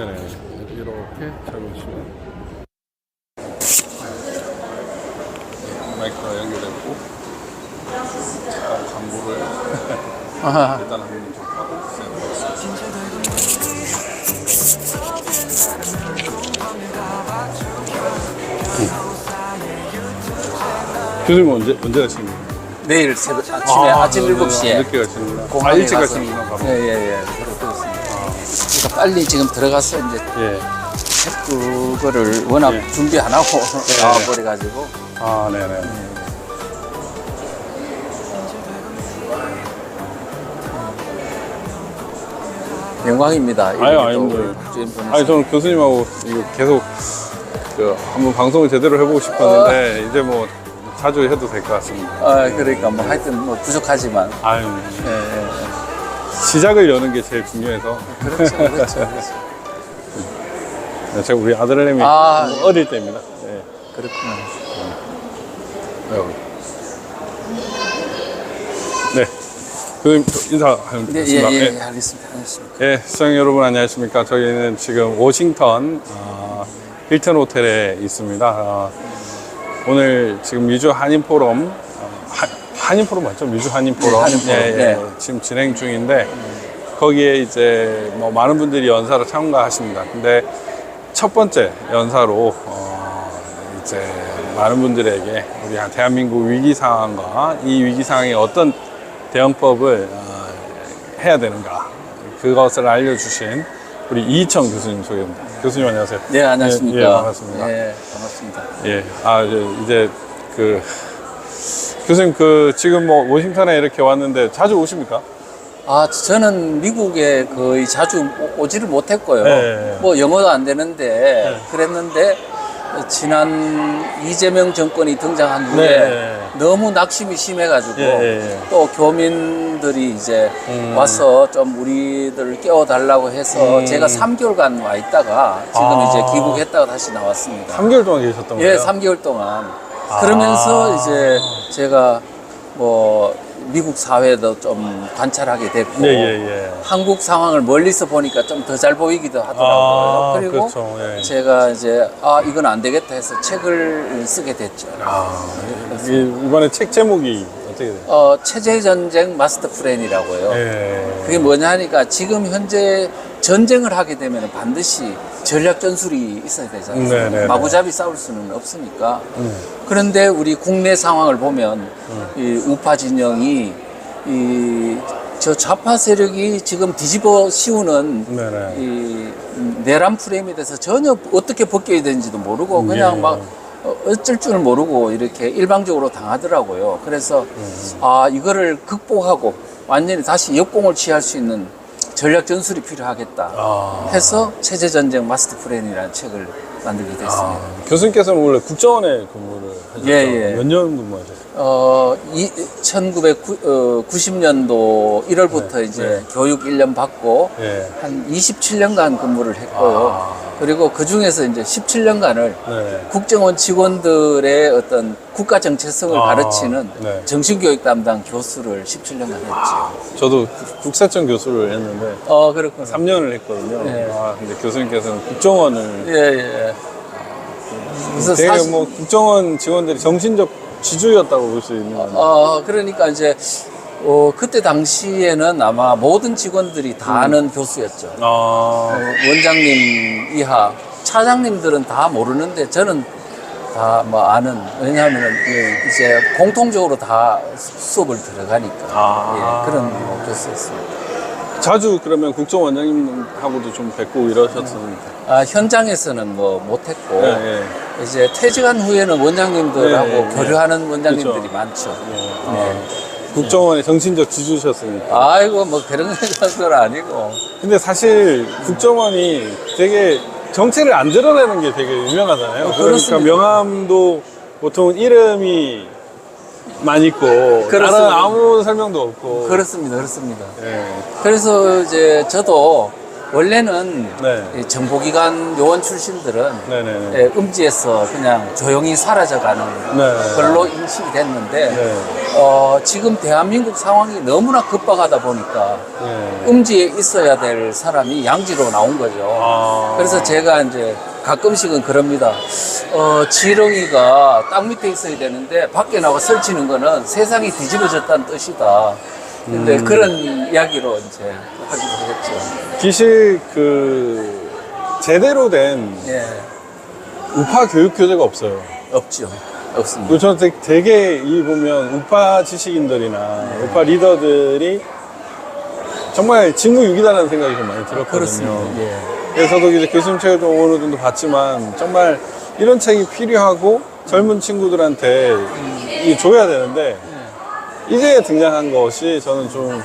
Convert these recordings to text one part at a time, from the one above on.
네네. 이렇게 잡으시면. 마이크가 연결됐고, 자, 광고를 아하. 일단 한번 접하고. 교수님 언제, 언제 거예요? 내일 새벽 아침에 아, 침 7시에 늦게 가시는구나. 아, 공항에 일찍 가서- 가시는구나, 바로. 예, 예, 예. 빨리 지금 들어가서 이제 예. 그거를 워낙 예. 준비 안 하고 예. 나와버려가지고 아, 네네. 영광입니다. 아유, 이렇게 또 아닙니다. 우리 국주님 보내서. 아니 저는 교수님하고 이거 계속 그 한번 방송을 제대로 해보고 싶었는데 이제 뭐 자주 해도 될 것 같습니다. 아, 그러니까 뭐 하여튼 뭐 부족하지만 아유 예, 예, 예. 시작을 여는 게 제일 중요해서 그렇죠, 그렇죠, 그렇죠. 네, 제가 우리 아들내미 아, 뭐 어릴 때입니다. 네. 그렇구나. 네. 교수님 인사하겠습니다. 네, 예, 예, 예. 예, 알겠습니다. 알겠습니다. 예, 시청자 여러분 안녕하십니까. 저희는 지금 워싱턴 어, 힐튼 호텔에 있습니다. 어, 오늘 미주 미주 한인 포럼 한인 포럼 맞죠? 미주 한인 포럼. 네, 한인 포럼. 예, 예, 네. 지금 진행 중인데 거기에 이제 뭐 많은 분들이 연사로 참가하십니다. 근데 첫 번째 연사로 어, 이제 많은 분들에게 우리 대한민국 위기 상황과 이 위기 상황에 어떤 대응법을 어, 해야 되는가 그것을 알려주신 우리 이희청 교수님 소개합니다. 교수님 안녕하세요. 네, 안녕하십니까. 예, 예, 반갑습니다. 예, 반갑습니다. 예, 아 이제, 이제 그 교수님 그 지금 뭐 워싱턴에 이렇게 왔는데 자주 오십니까? 아, 저는 미국에 거의 자주 오- 오지를 못했고요. 네. 뭐 영어도 안 되는데 그랬는데 지난 이재명 정권이 등장한 후에 네. 너무 낙심이 심해가지고 예. 또 교민들이 이제 음. 와서 좀 우리들을 깨워달라고 해서 음. 제가 3개월간 와 있다가 지금 아. 이제 귀국했다가 다시 나왔습니다. 3개월 동안 계셨던 거예요? 예, 3개월 동안. 아. 그러면서 이제 제가 뭐 미국 사회도 좀 관찰하게 됐고 예, 예, 예. 한국 상황을 멀리서 보니까 좀 더 잘 보이기도 하더라고요. 아, 그리고 그렇죠. 예. 제가 이제 아 이건 안 되겠다 해서 책을 쓰게 됐죠. 아, 이- 이번에 책 제목이 어떻게 돼요? 어 체제 전쟁 마스터 플랜이라고요. 예. 그게 뭐냐 하니까 지금 현재 전쟁을 하게 되면 반드시 전략 전술이 있어야 되잖아요. 네네네. 마구잡이 싸울 수는 없으니까. 음. 그런데 우리 국내 상황을 보면 이 우파 진영이 이 저 좌파 세력이 지금 뒤집어 씌우는 네네. 이 내란 프레임에 대해서 전혀 어떻게 벗겨야 되는지도 모르고 그냥 예. 막 어, 어쩔 줄 모르고 이렇게 일방적으로 당하더라고요. 그래서 음. 아 이거를 극복하고 완전히 다시 역공을 취할 수 있는 전략 전술이 필요하겠다 아. 해서 체제 전쟁 마스터 플랜이라는 책을 만들게 됐습니다. 아, 교수님께서는 원래 국정원에 근무를 하셨죠? 예, 예. 몇 년 근무하셨어요? 어, 이, 1990년도 1월부터 네, 이제 네. 교육 1년 받고 예. 한 27년간 근무를 했고요. 아. 그리고 그 중에서 이제 17년간을 네. 국정원 직원들의 어떤 국가 정체성을 아, 가르치는 네. 정신교육 담당 교수를 17년간 했죠. 저도 국세청 교수를 했는데 어, 그렇군요. 3년을 했거든요. 네. 아, 근데 교수님께서는 국정원을 예, 예. 그래서 되게 사실, 뭐 국정원 직원들이 정신적 지주였다고 볼 수 있는 건데. 어, 그러니까 이제, 어, 그때 당시에는 아마 모든 직원들이 다 음. 아는 교수였죠. 어, 아, 원장님 이하, 차장님들은 다 모르는데 저는 다 뭐 아는, 왜냐하면 이제 공통적으로 다 수업을 들어가니까. 아. 예, 그런 뭐 교수였습니다. 자주 그러면 국정 원장님하고도 좀 뵙고 이러셨습니까? 아, 현장에서는 뭐 못했고, 예, 예. 이제 퇴직한 후에는 원장님들하고 예, 예, 예. 교류하는 원장님들이 그렇죠. 많죠. 예. 아, 네. 국정원의 정신적 지주셨으니까. 아이고, 뭐 그런 건 아니고. 근데 사실 국정원이 되게 정체를 안 드러내는 게 되게 유명하잖아요. 어, 그러니까 그렇습니다. 명함도 보통 이름이 많이 있고 다른 그렇습니다. 아무 설명도 없고. 그렇습니다, 그렇습니다. 예. 그래서 이제 저도 원래는 네. 이 정보기관 요원 출신들은 네네네. 예, 음지에서 그냥 조용히 사라져가는 네. 걸로 인식이 됐는데 네. 어, 지금 대한민국 상황이 너무나 급박하다 보니까 네. 음지에 있어야 될 사람이 양지로 나온 거죠. 아. 그래서 제가 이제 가끔씩은 그럽니다. 어, 지렁이가 땅 밑에 있어야 되는데 밖에 나와 설치는 거는 세상이 뒤집어졌다는 뜻이다. 근데 음. 그런 이야기로 이제 하기도 했죠. 기실 그 제대로 된 예, 우파 교육 교재가 없어요. 없죠. 없습니다. 그리고 저는 되게, 되게 이 보면 우파 지식인들이나 네. 우파 리더들이 정말 진구육이다라는 생각이 좀 많이 들었거든요. 그렇습니다. 예. 그래서 저도 이제 교수님 책을 좀 어느 정도 봤지만 정말 이런 책이 필요하고 젊은 친구들한테 이 줘야 되는데 이제 등장한 것이 저는 좀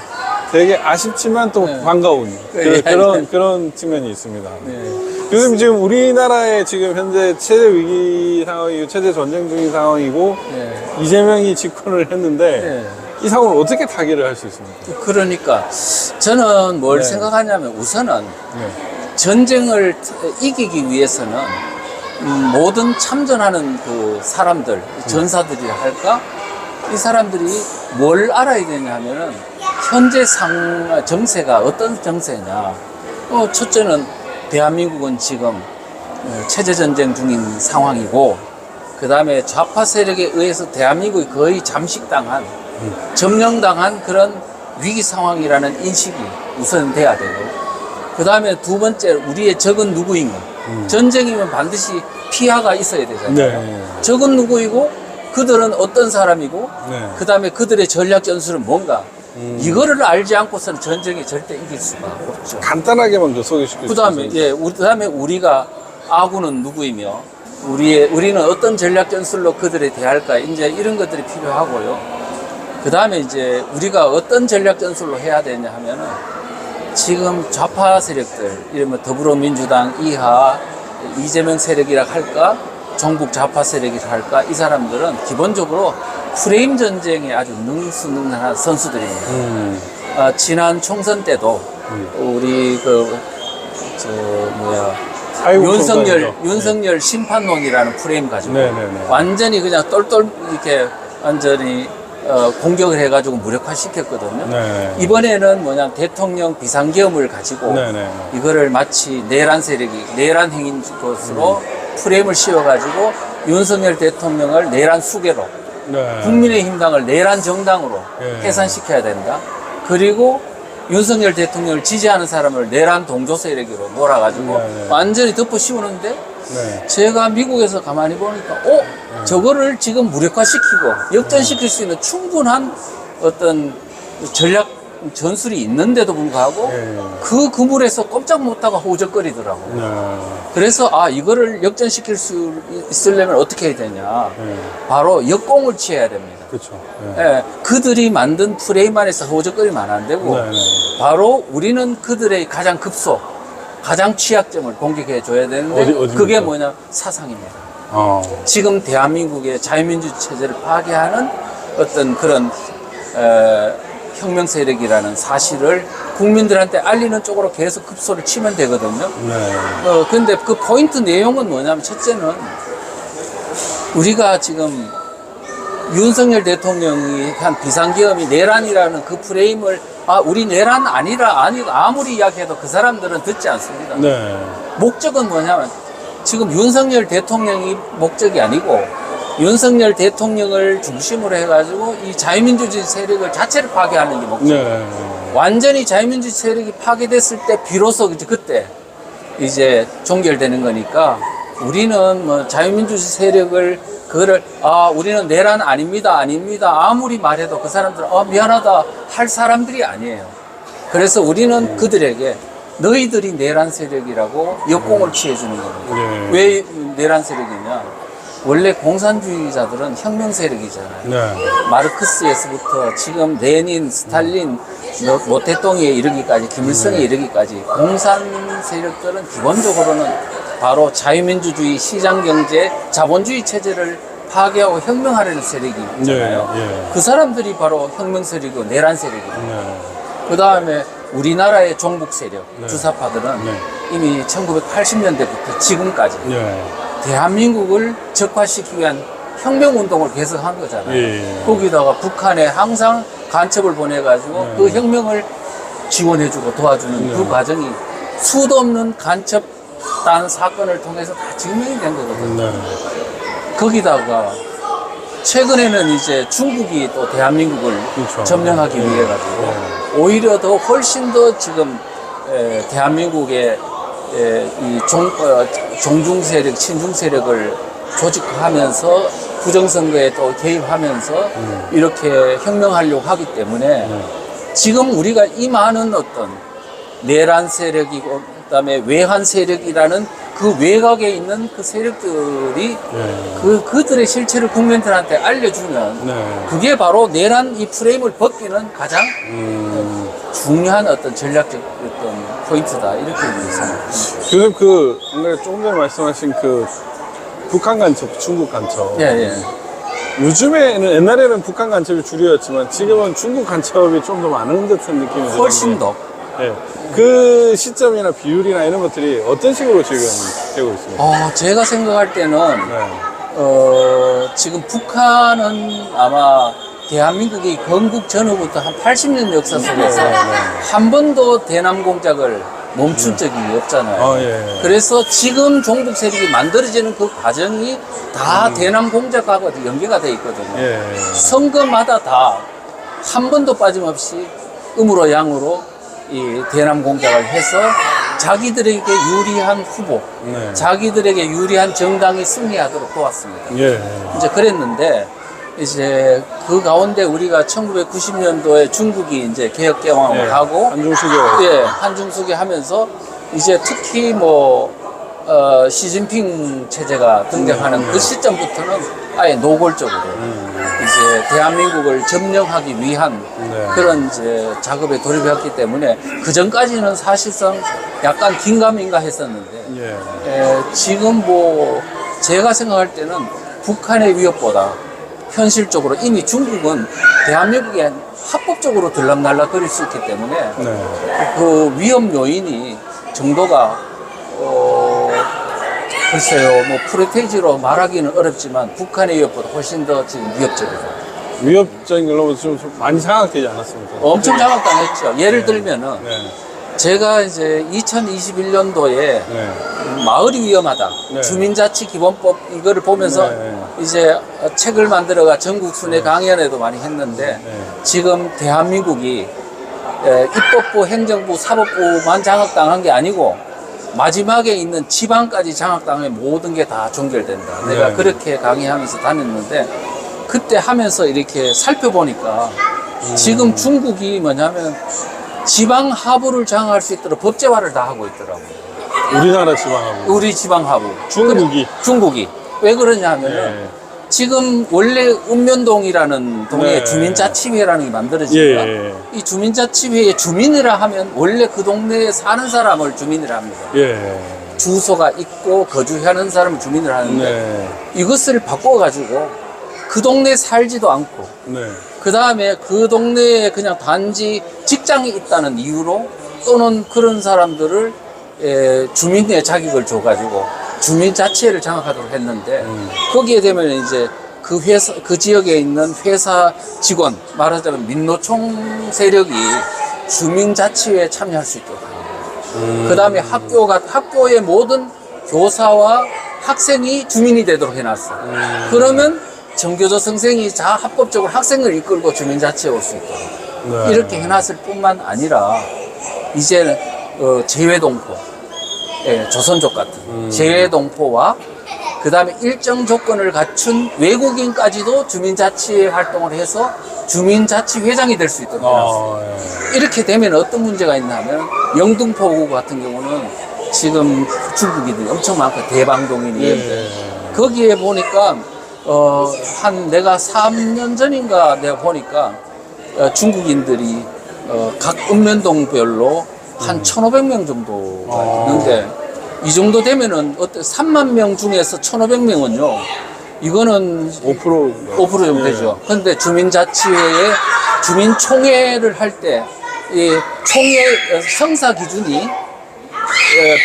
되게 아쉽지만 또 네. 반가운 예. 그, 런 그런 측면이 있습니다. 예. 교수님 지금 우리나라의 지금 현재 체제 위기 상황이고 체제 전쟁 중인 상황이고 예. 이재명이 집권을 했는데 예. 이 상황을 어떻게 타개를 할 수 있습니까? 그러니까 저는 뭘 네. 생각하냐면 우선은 네. 전쟁을 이기기 위해서는 음, 모든 참전하는 그 사람들, 전사들이라 할까? 이 사람들이 뭘 알아야 되냐 하면은 현재 상, 정세가 어떤 정세냐. 어, 첫째는 대한민국은 지금 어, 체제 전쟁 중인 상황이고, 그 다음에 좌파 세력에 의해서 대한민국이 거의 잠식당한, 점령당한 그런 위기 상황이라는 인식이 우선 돼야 되고, 그 다음에 두 번째, 우리의 적은 누구인가. 전쟁이면 반드시 피하가 있어야 되잖아요. 네. 적은 누구이고, 그들은 어떤 사람이고, 네. 그 다음에 그들의 전략 전술은 뭔가. 음. 이거를 알지 않고서는 전쟁에 절대 이길 수가 없죠. 간단하게만 좀 소개시켜 그 다음에, 주세요. 예, 그 다음에 우리가 아군은 누구이며, 우리의, 우리는 어떤 전략 전술로 그들에 대할까, 이제 이런 것들이 필요하고요. 그 다음에 이제 우리가 어떤 전략 전술로 해야 되냐 하면은 지금 좌파 세력들, 이러면 더불어민주당 이하, 이재명 세력이라 할까, 종북 좌파 세력이라 할까, 이 사람들은 기본적으로 프레임 전쟁에 아주 능수능란한 선수들입니다. 음. 아, 지난 총선 때도 우리 그, 저, 뭐야, 윤석열, 총선이죠. 윤석열 심판론이라는 프레임 가지고 네네네. 완전히 그냥 똘똘 이렇게 완전히 어, 공격을 해가지고 무력화시켰거든요. 네. 이번에는 뭐냐 대통령 비상계엄을 가지고 네네. 이거를 마치 내란 세력이 내란 행인 것으로 프레임을 씌워가지고 윤석열 대통령을 내란 수괴로 네. 국민의힘당을 내란 정당으로 예. 해산시켜야 된다. 그리고 윤석열 대통령을 지지하는 사람을 내란 동조 세력으로 몰아가지고 네, 네. 완전히 덮어 씌우는데 네. 제가 미국에서 가만히 보니까 어 저거를 지금 무력화시키고 역전시킬 수 있는 충분한 어떤 전략 전술이 있는데도 불구하고 예. 그 그물에서 꼼짝 못하고 호적거리더라고. 요 네. 그래서 아 이거를 역전시킬 수 있으려면 어떻게 해야 되냐? 네. 바로 역공을 취해야 됩니다. 그렇죠. 네. 예, 그들이 만든 프레임 안에서 허적거리면 안 되고 네, 네. 바로 우리는 그들의 가장 급소, 가장 취약점을 공격해 줘야 되는데 어디- 어디입니까? 그게 뭐냐 사상입니다. 어. 지금 대한민국의 자유민주 체제를 파괴하는 어떤 그런 에, 혁명 세력이라는 사실을 국민들한테 알리는 쪽으로 계속 급소를 치면 되거든요. 네. 어, 근데 그 포인트 내용은 뭐냐면 첫째는 우리가 지금 윤석열 대통령이 한 비상계엄이 내란이라는 그 프레임을 아, 우리 내란 아니라, 아니, 아무리 이야기해도 그 사람들은 듣지 않습니다. 네. 목적은 뭐냐면 지금 윤석열 대통령이 목적이 아니고 윤석열 대통령을 중심으로 해가지고 이 자유민주주의 세력을 자체를 파괴하는 게 목적. 네. 완전히 자유민주 세력이 파괴됐을 때 비로소 이제 그때 이제 종결되는 거니까 우리는 뭐 자유민주 세력을 그거를 아 우리는 내란 아닙니다 아닙니다 아무리 말해도 그 사람들은 아 미안하다 할 사람들이 아니에요. 그래서 우리는 그들에게 너희들이 내란 세력이라고 역공을 취해주는 겁니다. 네. 왜 내란 세력이냐? 원래 공산주의자들은 혁명 세력이잖아요. 네. 마르크스에서부터 지금 레닌, 스탈린, 뭐, 모태똥이에 이르기까지, 김일성에 이르기까지 공산 세력들은 기본적으로는 바로 자유민주주의, 시장경제, 자본주의 체제를 파괴하고 혁명하려는 세력이잖아요. 예, 예. 그 사람들이 바로 혁명 세력이고 내란 세력이고 네. 그 다음에 우리나라의 종북 세력, 네. 주사파들은 네. 이미 1980년대부터 지금까지 예. 대한민국을 적화시키기 위한 혁명운동을 계속 한 거잖아요. 예. 거기다가 북한에 항상 간첩을 보내가지고 네. 그 혁명을 지원해주고 도와주는 네. 그 과정이 수도 없는 간첩단 사건을 통해서 다 증명이 된 거거든요. 네. 거기다가 최근에는 이제 중국이 또 대한민국을 그렇죠. 점령하기 네. 위해 가지고 네. 오히려 더 훨씬 더 지금 에, 대한민국의 에, 이 종, 어, 종중 세력, 친중 세력을 조직하면서 부정선거에 또 개입하면서 음. 이렇게 혁명하려고 하기 때문에 네. 지금 우리가 이 많은 어떤 내란 세력이고 그다음에 외환 세력이라는 그 외곽에 있는 그 세력들이 예. 그 그들의 실체를 국민들한테 알려주면 네. 그게 바로 내란 이 프레임을 벗기는 가장 음. 중요한 어떤 전략적 어떤 포인트다 이렇게 생각합니다. 교수님 그 오늘 조금 전에 말씀하신 그 북한 간첩, 중국 간첩. 예, 예. 요즘에는 옛날에는 북한 간첩이 주류였지만 지금은 중국 간첩이 좀 더 많은 듯한 느낌이 드는데. 훨씬 더 예. 그 시점이나 비율이나 이런 것들이 어떤 식으로 지금 되고 있습니까? 어, 제가 생각할 때는 네. 어, 지금 북한은 아마 대한민국이 건국 전후부터 한 80년 역사 속에서 네, 네. 한 번도 대남 공작을 멈춘 적이 없잖아요. 아, 예. 그래서 지금 종북 세력이 만들어지는 그 과정이 다 대남 공작하고 연계가 돼 있거든요. 음. 예. 선거마다 다 한 번도 빠짐없이 음으로 양으로 이 대남 공작을 해서 자기들에게 유리한 후보, 네. 자기들에게 유리한 정당이 승리하도록 도왔습니다. 예. 이제 그랬는데 이제 그 가운데 우리가 1990년도에 중국이 이제 개혁 개방을 예. 하고 한중수교. 예, 한중수계 하면서 이제 특히 뭐 어, 시진핑 체제가 등장하는 음. 그 시점부터는 아예 노골적으로 이제 대한민국을 점령하기 위한 네. 그런 이제 작업에 돌입했기 때문에 그 전까지는 사실상 약간 긴가민가 했었는데 예. 에, 지금 뭐 제가 생각할 때는 북한의 위협보다 현실적으로 이미 중국은 대한민국에 합법적으로 들락날락 거릴 수 있기 때문에 네. 그 위험 요인이 정도가 어 글쎄요 뭐 프레테이지로 말하기는 어렵지만 북한의 위협보다 훨씬 더 지금 위협적이다. 위협적인 걸로 좀, 좀 많이 생각되지 않았습니까? 엄청 장악당했죠. 예를 들면은 네. 제가 이제 2021년도에 네. 마을이 위험하다. 네. 주민자치 기본법 이거를 보면서 네. 이제 책을 만들어가 전국 순회 강연에도 많이 했는데 네. 지금 대한민국이 에, 입법부, 행정부, 사법부만 장악당한 게 아니고 마지막에 있는 지방까지 장악당하면 모든 게 다 종결된다. 내가 네. 그렇게 강의하면서 다녔는데 그때 하면서 이렇게 살펴보니까 음. 지금 중국이 뭐냐면 지방 하부를 장악할 수 있도록 법제화를 다 하고 있더라고요. 우리나라 지방하고. 우리 지방 하부. 중국이. 중국이. 왜 그러냐 하면은 예. 지금 원래 읍면동이라는 동에 네. 주민자치회라는 게 만들어지니까 예, 예. 이 주민자치회의 주민이라 하면 원래 그 동네에 사는 사람을 주민이라 합니다. 예. 주소가 있고 거주하는 사람을 주민이라 하는데 네. 이것을 바꿔가지고 그 동네에 살지도 않고 네. 그 다음에 그 동네에 그냥 단지 직장이 있다는 이유로 또는 그런 사람들을 에, 주민의 자격을 줘가지고 주민자치회를 장악하도록 했는데 음. 거기에 되면 이제 그 회사 그 지역에 있는 회사 직원 말하자면 민노총 세력이 주민 자치회에 참여할 수 있도록 음. 그 다음에 학교가 학교의 모든 교사와 학생이 주민이 되도록 해놨어. 음. 그러면 정교조 선생이 자 합법적으로 학생을 이끌고 주민자치에 올 수 있도록 네. 이렇게 해놨을 뿐만 아니라 이제는 어, 재외동포, 예, 조선족 같은 음. 재외동포와 그 다음에 일정 조건을 갖춘 외국인까지도 주민자치 활동을 해서 주민자치 회장이 될 수 있도록 해놨어요. 아, 예. 이렇게 되면 어떤 문제가 있냐면 영등포구 같은 경우는 지금 중국인들이 엄청 많고 대방동이니 예. 거기에 보니까 어 한 내가 3년 전인가 내가 보니까 어, 중국인들이 어, 각 읍면동별로 한 1,500명 정도가 아. 있는데 이 정도 되면은 어때 3만 명 중에서 1,500명은요. 이거는 5% 5% 정도 되죠. 그런데 주민자치회에 주민총회를 할 때 이 총의 어, 성사 기준이 어,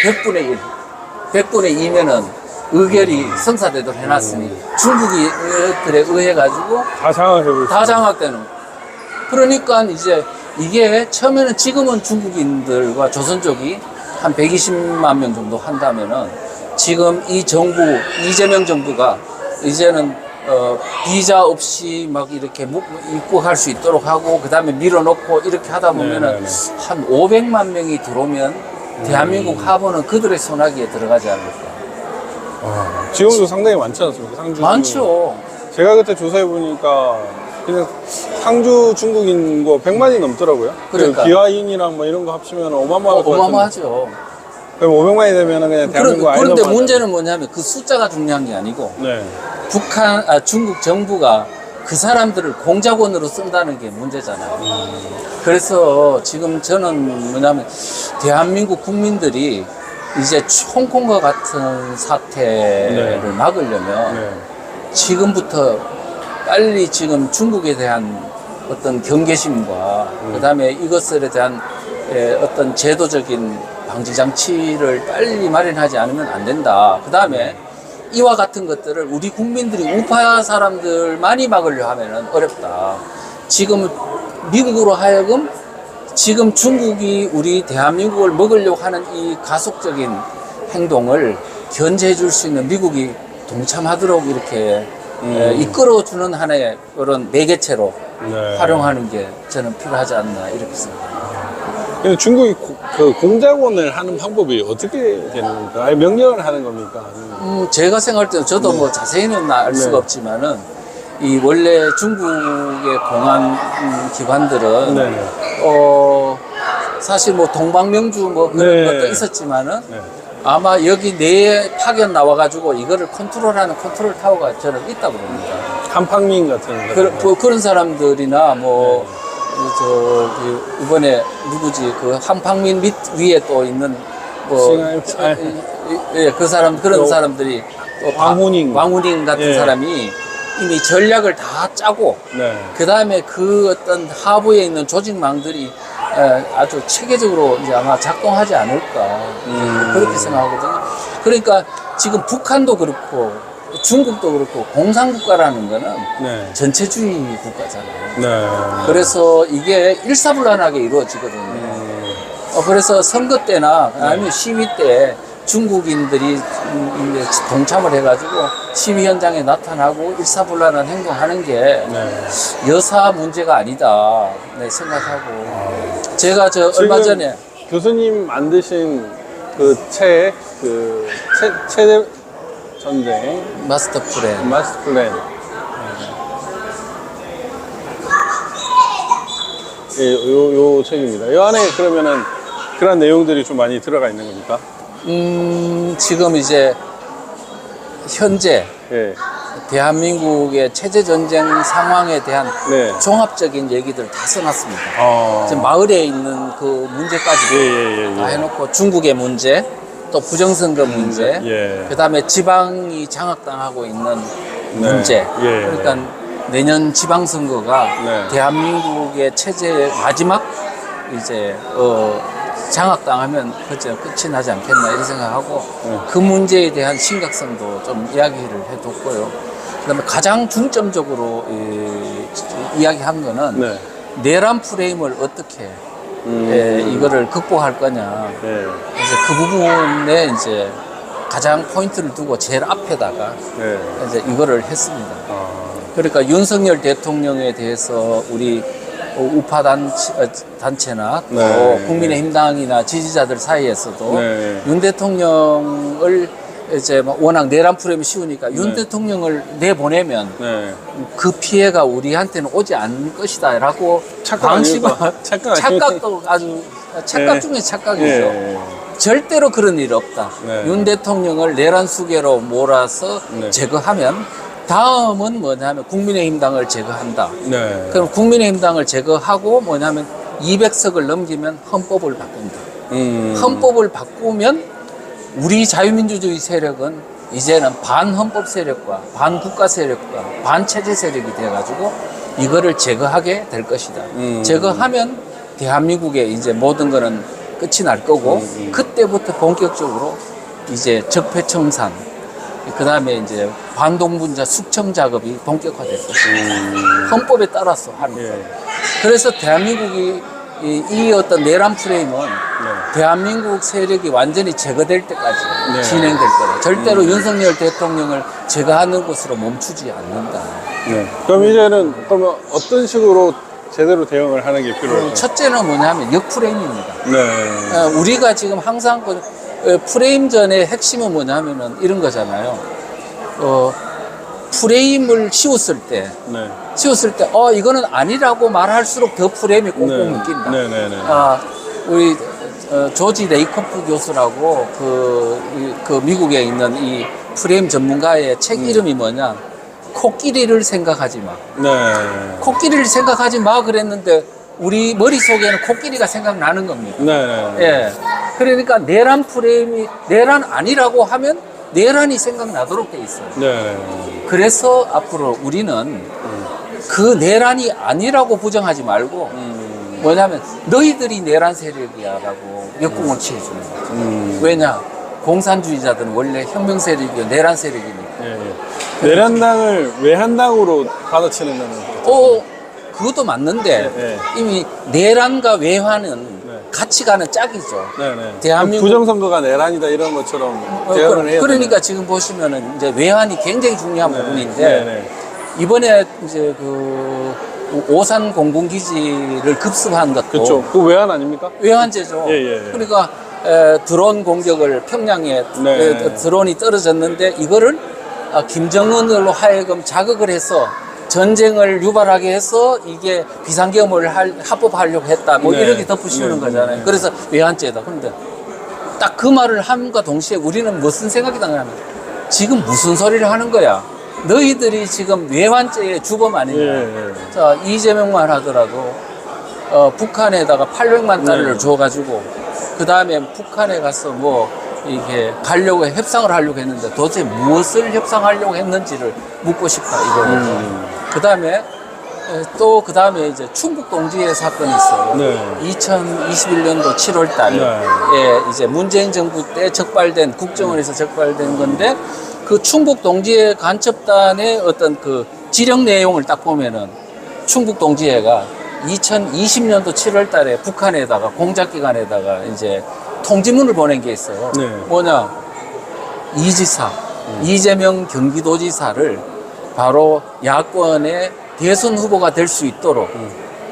100분의 1, 100분의 2면은 의결이 성사되도록 해놨으니 중국이 들에 의해 가지고 다수다 장악되는. 거예요. 그러니까 이제 이게 처음에는 지금은 중국인들과 조선족이 한 120만 명 정도 한다면은 지금 이 정부 이재명 정부가 이제는 어, 비자 없이 막 이렇게 묵- 입국할 수 있도록 하고 그 다음에 밀어넣고 이렇게 하다 보면은 네네네. 한 500만 명이 들어오면 대한민국 하버는 그들의 손아귀에 들어가지 않을까. 아, 지금도 상당히 많지 않습니까? 상주 많죠. 제가 그때 조사해 보니까 그냥 상주 중국인 거 100만이 넘더라고요. 그러니까. 그 기아인이랑 뭐 이런 거 합치면 어마어마할 것 같은데. 어마어마하죠. 그럼 500만이 되면 그냥 대한민국 그런, 그런데 아이돌만 문제는 뭐냐면 그 숫자가 중요한 게 아니고 네. 북한, 아, 중국 정부가 그 사람들을 공작원으로 쓴다는 게 문제잖아요. 그래서 지금 저는 뭐냐면 대한민국 국민들이 이제 홍콩과 같은 사태를 네. 막으려면 네. 지금부터 빨리 지금 중국에 대한 어떤 경계심과 그다음에 이것들에 대한 에, 어떤 제도적인 방지 장치를 빨리 마련하지 않으면 안 된다. 그다음에 이와 같은 것들을 우리 국민들이 우파 사람들만이 막으려 하면은 어렵다. 지금 미국으로 하여금 지금 중국이 우리 대한민국을 먹으려고 하는 이 가속적인 행동을 견제해 줄 수 있는 미국이 동참하도록 이렇게 에, 이끌어주는 하나의 그런 매개체로 네. 활용하는 게 저는 필요하지 않나 이렇게 생각합니다. 중국이 고- 그 공작원을 하는 방법이 어떻게 되는 겁니까? 아니 명령을 하는 겁니까? 음, 제가 생각할 때는 저도 뭐 자세히는 알 수가 네. 없지만은 이 원래 중국의 공안 음, 기관들은 네. 어 사실 뭐 동방명주 뭐 그런 네. 것도 있었지만은 네. 아마 여기 내에 파견 나와가지고 이거를 컨트롤하는 컨트롤 타워가 저는 있다고 봅니다. 한팡민 같은 그런, 뭐 그런 사람들이나 뭐, 저, 그 이번에 누구지, 그 한팡민 밑 위에 또 있는 뭐, 싱하이- 저, 예, 그 사람, 그런 또 사람들이 왕후닝. 왕후닝 같은 예. 사람이 이미 전략을 다 짜고 네. 그 다음에 그 어떤 하부에 있는 조직망들이 에, 아주 체계적으로 이제 아마 작동하지 않을까 음. 그렇게 생각하거든요. 그러니까 지금 북한도 그렇고 중국도 그렇고 공산국가라는 거는 네. 전체주의 국가잖아요. 네. 그래서 이게 일사불란하게 이루어지거든요. 음, 어, 그래서 선거 때나 아니면 시위 때 중국인들이 음, 이제 동참을 해가지고 시위 현장에 나타나고 일사불란한 행동하는 게 네. 여사 문제가 아니다 네, 생각하고 제가 저 얼마 전에 교수님 만드신 그 책, 그 체, 체제 전쟁 마스터 플랜 마스터 플랜. 예, 요, 요 책입니다. 요 안에 그러면은 그런 내용들이 좀 많이 들어가 있는 겁니까? 음, 지금 이제 현재 예. 대한민국의 체제 전쟁 상황에 대한 네. 종합적인 얘기들 다 써놨습니다. 어. 지금 마을에 있는 그 문제까지 예, 예, 예, 다 예. 해놓고 중국의 문제, 또 부정선거 문제, 예. 그 다음에 지방이 장악당하고 있는 네. 문제. 예. 그러니까 내년 지방선거가 네. 대한민국의 체제의 마지막 이제 어 장악당하면 그저 끝이 나지 않겠나 이런 생각하고 네. 그 문제에 대한 심각성도 좀 이야기를 해뒀고요. 그다음에 가장 중점적으로 이, 이야기한 거는 네. 내란 프레임을 어떻게 음. 예, 이거를 극복할 거냐. 예. 그래서 그 부분에 이제 가장 포인트를 두고 제일 앞에다가 예. 이제 이거를 했습니다. 아. 그러니까 윤석열 대통령에 대해서 우리 어, 우파 단체, 어, 단체나 또 네. 국민의힘당이나 지지자들 사이에서도 네. 윤 대통령을 이제 뭐 워낙 내란 프레임이 쉬우니까 윤 네. 대통령을 내보내면 네. 그 피해가 우리한테는 오지 않을 것이다라고 착각 아닙니까? 착각? 착각도 아주 착각 네. 중에 착각이죠. 예. 절대로 그런 일 없다. 네. 윤 대통령을 내란 수계로 몰아서 네. 제거하면 다음은 뭐냐면 국민의힘당을 제거한다. 네. 그럼 국민의힘당을 제거하고 뭐냐면 200석을 넘기면 헌법을 바꾼다. 음. 헌법을 바꾸면 우리 자유민주주의 세력은 이제는 반헌법 세력과 반국가 세력과 반체제 세력이 돼가지고 이거를 제거하게 될 것이다. 음. 제거하면 대한민국의 이제 모든 거는 끝이 날 거고 그때부터 본격적으로 이제 적폐청산 그 다음에 이제 반동분자 숙청 작업이 본격화됐어요. 헌법에 따라서 하는 거예요. 예. 그래서 대한민국이 이, 이 어떤 내란 프레임은 대한민국 세력이 완전히 제거될 때까지 네. 진행될 거다. 절대로 윤석열 대통령을 제거하는 것으로 멈추지 않는다. 네. 그럼 이제는 그러면 어떤 식으로 제대로 대응을 하는 게 필요할까요? 첫째는 뭐냐면 역프레임입니다. 네. 어, 우리가 지금 항상 그 어, 프레임전의 핵심은 뭐냐면은 이런 거잖아요. 어, 프레임을 씌웠을 때, 네. 씌웠을 때, 어, 이거는 아니라고 말할수록 더 프레임이 꽁꽁 묶인다. 네, 네, 네. 아, 우리 어, 조지 레이커프 교수라고 그, 이- 그 미국에 있는 이 프레임 전문가의 책 음. 이름이 뭐냐? 코끼리를 생각하지 마. 네. 코끼리를 생각하지 마 그랬는데 우리 머릿속에는 코끼리가 생각나는 겁니다. 네, 네. 네. 예. 그러니까 내란 프레임이 내란 아니라고 하면 내란이 생각나도록 돼 있어요. 네, 네. 그래서 앞으로 우리는 그 내란이 아니라고 부정하지 말고 음. 뭐냐면 너희들이 내란 세력이야라고 역공을 취해주는 거죠. 음. 왜냐? 공산주의자들은 원래 혁명 세력이고 내란 세력이니까. 예, 예. 내란당을 외환당으로 받아치는 거는 어, 그것도 맞는데 네, 이미 내란과 외환은 네. 같이 가는 짝이죠. 네, 네. 대한민국- 부정선거가 내란이다 이런 것처럼 어, 대응을 그, 해야 그러니까 지금 보시면은 이제 외환이 굉장히 중요한 되는. 부분인데 네, 네. 이번에 이제 그 오산 공군기지를 급습한 것도 그렇죠. 그 외환 아닙니까? 외환제죠. 예, 예, 예. 그러니까 에, 드론 공격을 평양에 네. 에, 드론이 떨어졌는데 이거를 아, 김정은으로 하여금 자극을 해서 전쟁을 유발하게 해서 이게 비상계엄을 할, 합법하려고 했다. 뭐 네. 이렇게 덮으시는 네. 거잖아요. 네. 그래서 외환죄다. 그런데 딱 그 말을 함과 동시에 우리는 무슨 생각이 나냐면 지금 무슨 소리를 하는 거야. 너희들이 지금 외환죄의 주범 아니냐. 예, 예. 자, 이재명만 하더라도 어, 북한에다가 800만 달러를 네. 줘가지고 그 다음에 북한에 가서 뭐 이게 가려고 해, 협상을 하려고 했는데 도대체 무엇을 협상하려고 했는지를 묻고 싶다 이거거든요. 음. 그 다음에 또 그 다음에 이제 충북 동지의 사건이 있어요. 네. 2021년도 7월 달에 네. 예, 이제 문재인 정부 때 적발된 국정원에서 적발된 건데 그 충북 동지회 간첩단의 어떤 그 지령 내용을 딱 보면은 충북 동지회가 2020년도 7월 달에 북한에다가 공작기관에다가 이제 통지문을 보낸 게 있어요. 네. 뭐냐? 이지사, 이재명 경기도지사를 바로 야권의 대선 후보가 될 수 있도록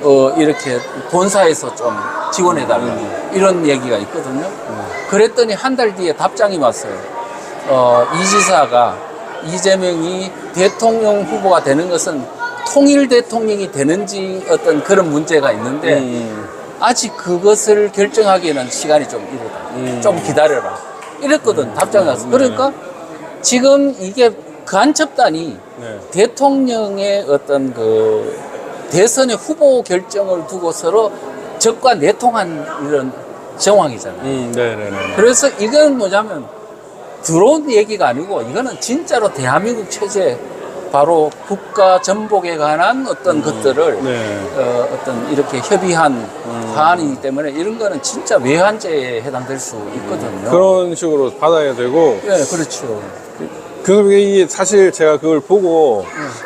어, 이렇게 본사에서 좀 지원해달라 이런 얘기가 있거든요. 그랬더니 한 달 뒤에 답장이 왔어요. 어, 이 지사가 이재명이 대통령 후보가 되는 것은 통일 대통령이 되는지 어떤 그런 문제가 있는데 음. 아직 그것을 결정하기에는 시간이 좀 이르다. 음. 좀 기다려라. 이랬거든. 답장이 왔어. 그러니까 지금 이게 간첩단이 네. 대통령의 어떤 그 대선의 후보 결정을 두고 서로 적과 내통한 이런 정황이잖아요. 음, 네, 네, 네. 그래서 이건 뭐냐면 들어온 얘기가 아니고 이거는 진짜로 대한민국 체제 바로 국가 전복에 관한 어떤 것들을 네. 어, 어떤 이렇게 협의한 사안이기 때문에 이런 거는 진짜 외환죄에 해당될 수 있거든요. 그런 식으로 받아야 되고 예, 그렇죠. 그 이게 사실 제가 그걸 보고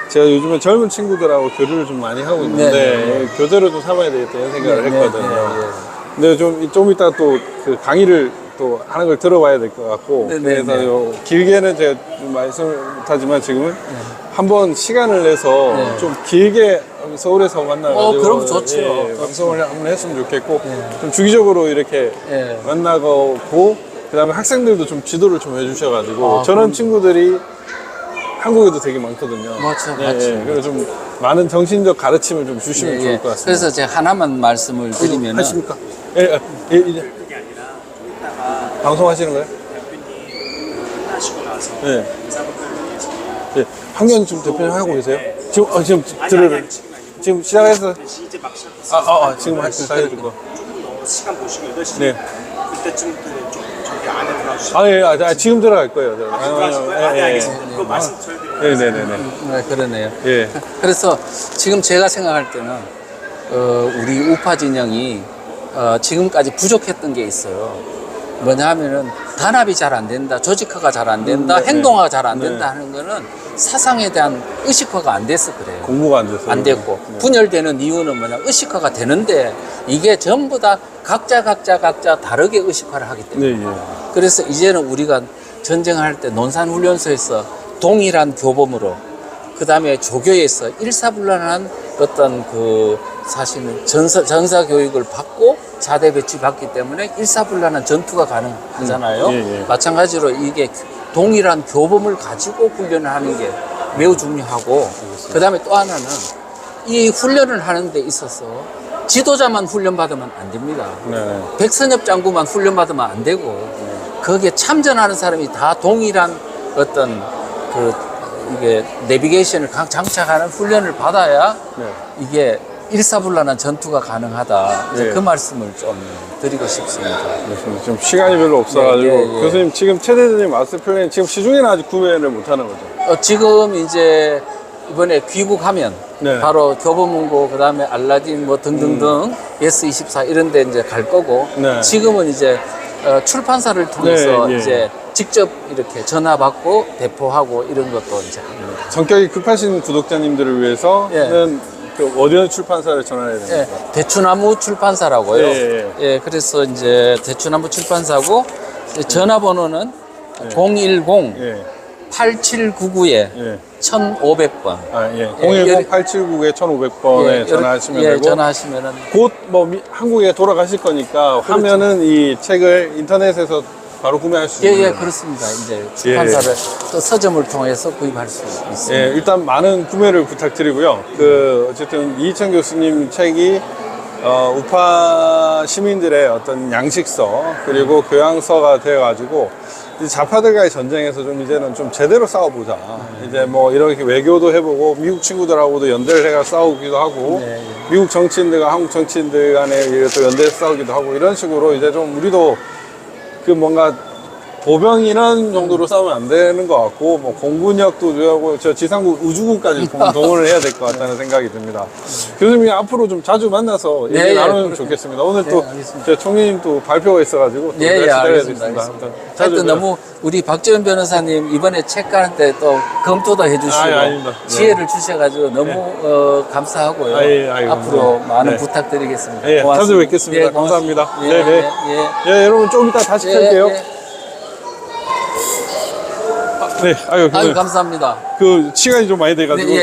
제가 요즘에 젊은 친구들하고 교류를 좀 많이 하고 있는데 네, 교대로 좀 삼아야 되겠다 이런 생각을 네, 네, 했거든요. 네, 네. 근데 좀, 좀 이따 또 그 강의를 또 하는 걸 들어봐야 될 것 같고 네, 네, 그래서 네. 요 길게는 제가 좀 말씀을 못하지만 지금은 한번 시간을 내서 네. 좀 길게 서울에서 만나가지고 어, 그럼 좋죠. 예. 방송을 한번 했으면 좋겠고 네. 좀 주기적으로 이렇게 예. 만나고 그다음에 학생들도 좀 지도를 좀 해주셔가지고 아, 저런 친구들이 한국에도 되게 많거든요. 맞죠, 예, 맞죠. 예. 그래서 좀 많은 정신적 가르침을 좀 주시면 예, 좋을 예. 것 같습니다. 그래서 제가 하나만 말씀을 드리면은 하십니까? 예, 예, 예, 이제 방송하시는 거예요? 하시고 나서 예. 예. 황교안 지금 대표님 하고 계세요? 지금 어, 지금 아니 들을 아니 아니 지금 아니고 지금 시작해서 이제 막 시작했어요. 아, 아, 아 지금 하실 거. 조금 더 시간 보시고 8시 네. 그때쯤 그 좀 저기 안에 들어가 주시죠. 아, 예, 아, 아, 지금 들어갈 거예요. 저. 아, 들어가실 거예요? 아, 네, 예, 알겠습니다. 그거 말씀 저희들이 예, 네, 네, 네. 네, 그러네요. 예. 그래서 지금 제가 생각할 때는 어, 우리 우파 진영이 어, 지금까지 부족했던 게 있어요. 뭐냐 하면은 단합이 잘 안 된다, 조직화가 잘 안 된다, 음, 네. 행동화가 잘안 네. 된다 하는 거는 사상에 대한 의식화가 안 돼서 그래요. 공부가 안 됐어요. 안 됐고 네. 분열되는 이유는 뭐냐 의식화가 되는데 이게 전부 다 각자 각자 각자 다르게 의식화를 하기 때문에 네, 예. 그래서 이제는 우리가 전쟁할 때 논산훈련소에서 동일한 교범으로 그 다음에 조교에서 일사불란한 어떤 그 사실은 전사, 전사 교육을 받고 자대 배치 받기 때문에 일사불란한 전투가 가능하잖아요. 음, 예, 예. 마찬가지로 이게 동일한 교범을 가지고 훈련을 하는 게 매우 중요하고 그 다음에 또 하나는 이 훈련을 하는 데 있어서 지도자만 훈련받으면 안 됩니다. 네, 네. 백선엽 장구만 훈련받으면 안 되고 거기에 참전하는 사람이 다 동일한 어떤 그 이게 내비게이션을 각 장착하는 훈련을 받아야 네. 이게 일사불란한 전투가 가능하다. 네. 그 말씀을 좀 드리고 싶습니다. 지금 시간이 별로 없어가지고 예, 예, 예. 교수님 지금 최대전님 마스터 플랜 지금 시중에는 아직 구매를 못하는 거죠. 어, 지금 이제 이번에 귀국하면 네. 바로 교보문고 그다음에 알라딘 뭐 등등등 S24 이런 데 이제 갈 거고 네. 지금은 이제 어, 출판사를 통해서 네, 예. 이제 직접 이렇게 전화 받고 배포하고 이런 것도 이제 합니다. 성격이 급하신 구독자님들을 위해서는 그 어디는 출판사를 전화해야 됩니까? 예, 대추나무 출판사라고요. 예, 예, 그래서 이제 대추나무 출판사고 전화번호는 010 예, 8799에 예. 1500번. 아, 예. 예, 010-879에 1500번에 전화하시면 예, 되고 전화하시면은 곧 뭐 한국에 돌아가실 거니까 하면은 이 책을 인터넷에서 바로 구매할 수 예, 있는 예, 그렇습니다. 이제 출판사를 또 서점을 통해서 구입할 수 있습니다. 예, 일단 많은 구매를 부탁드리고요. 그 어쨌든 이희천 교수님 책이 어, 우파 시민들의 어떤 양식서 그리고 교양서가 되어가지고 이 좌파들과의 전쟁에서 좀 이제는 좀 제대로 싸워보자. 이제 뭐 이렇게 외교도 해보고 미국 친구들하고도 연대를 해가 싸우기도 하고 네, 예. 미국 정치인들과 한국 정치인들 간에 또 연대해서 싸우기도 하고 이런 식으로 이제 좀 우리도 그 뭔가 보병이라는 정도로 싸우면 안 되는 것 같고 뭐 공군력도 하고 저 지상국 우주국까지 동- 동원을 해야 될 것 같다는 생각이 듭니다. 교수님 앞으로 좀 자주 만나서 얘기 네, 예, 나누면 그렇게. 좋겠습니다. 오늘 네, 또 알겠습니다. 저 총리님 또 발표가 있어가지고 또 예, 예, 알겠습니다. 알겠습니다. 하여튼. 너무 우리 박지원 변호사님 이번에 책깔때또 검토도 해주시고 아, 예. 네. 지혜를 주셔가지고 너무 어, 감사하고요. 아, 예, 아이고, 앞으로 네. 많은 네. 부탁드리겠습니다. 예, 고맙습니다. 자주 뵙겠습니다. 예. 감사합니다. 예, 네, 네. 예, 예, 여러분 좀 이따 다시 예, 뵐게요. 예. 네, 아유, 아유, 그, 감사합니다. 그 시간이 좀 많이 돼가지고. 네, 예.